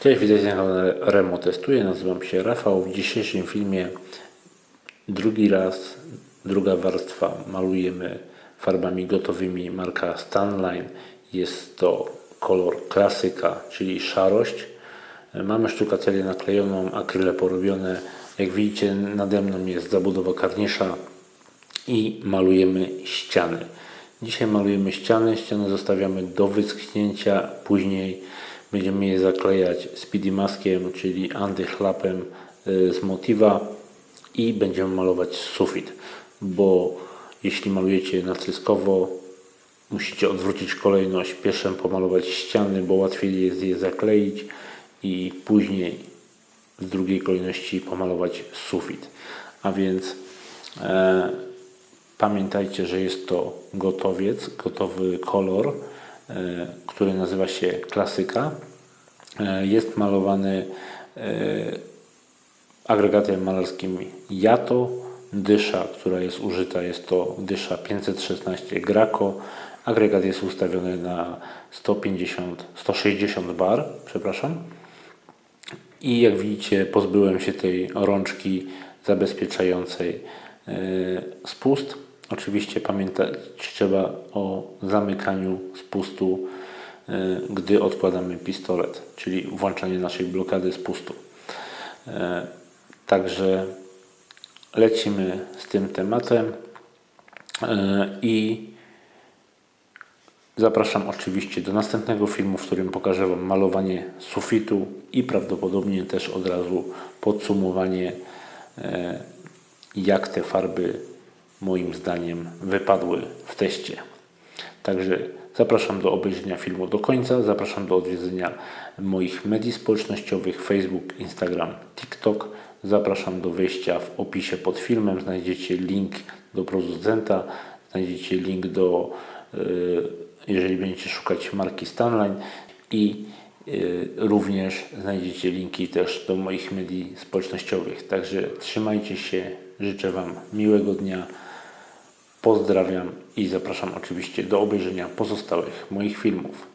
Cześć, witajcie na Remo Testuje. Nazywam się Rafał. W dzisiejszym filmie drugi raz, druga warstwa malujemy farbami gotowymi marka Stanline. Jest to kolor klasyka, czyli szarość. Mamy sztukacelię naklejoną, akryle porobione. Jak widzicie nade mną jest zabudowa karnisza i malujemy ściany. Dzisiaj malujemy ściany, ściany zostawiamy do wyschnięcia, później będziemy je zaklejać speedy maskiem, czyli antychlapem y, z motywa i będziemy malować sufit, bo jeśli malujecie naciskowo, musicie odwrócić kolejność, pierwszym pomalować ściany, bo łatwiej jest je zakleić i później w drugiej kolejności pomalować sufit. A więc e, pamiętajcie, że jest to gotowiec, gotowy kolor, który nazywa się klasyka. E, jest malowany e, agregatem malarskim Jato. Dysza, która jest użyta, jest to dysza 516 Graco. Agregat jest ustawiony na 150, 160 bar, przepraszam. I jak widzicie, pozbyłem się tej rączki zabezpieczającej e, spust. Oczywiście pamiętać trzeba o zamykaniu spustu, e, gdy odkładamy pistolet, czyli włączanie naszej blokady spustu. E, Także lecimy z tym tematem i Zapraszam oczywiście do następnego filmu, w którym pokażę Wam malowanie sufitu i prawdopodobnie też od razu podsumowanie, e, jak te farby moim zdaniem wypadły w teście. Także zapraszam do obejrzenia filmu do końca, zapraszam do odwiedzenia moich mediów społecznościowych Facebook, Instagram, TikTok. Zapraszam do wejścia w opisie pod filmem, znajdziecie link do producenta, znajdziecie link do yy, jeżeli będziecie szukać marki Stanline i y, również znajdziecie linki też do moich mediów społecznościowych. Także trzymajcie się, życzę Wam miłego dnia, pozdrawiam i zapraszam oczywiście do obejrzenia pozostałych moich filmów.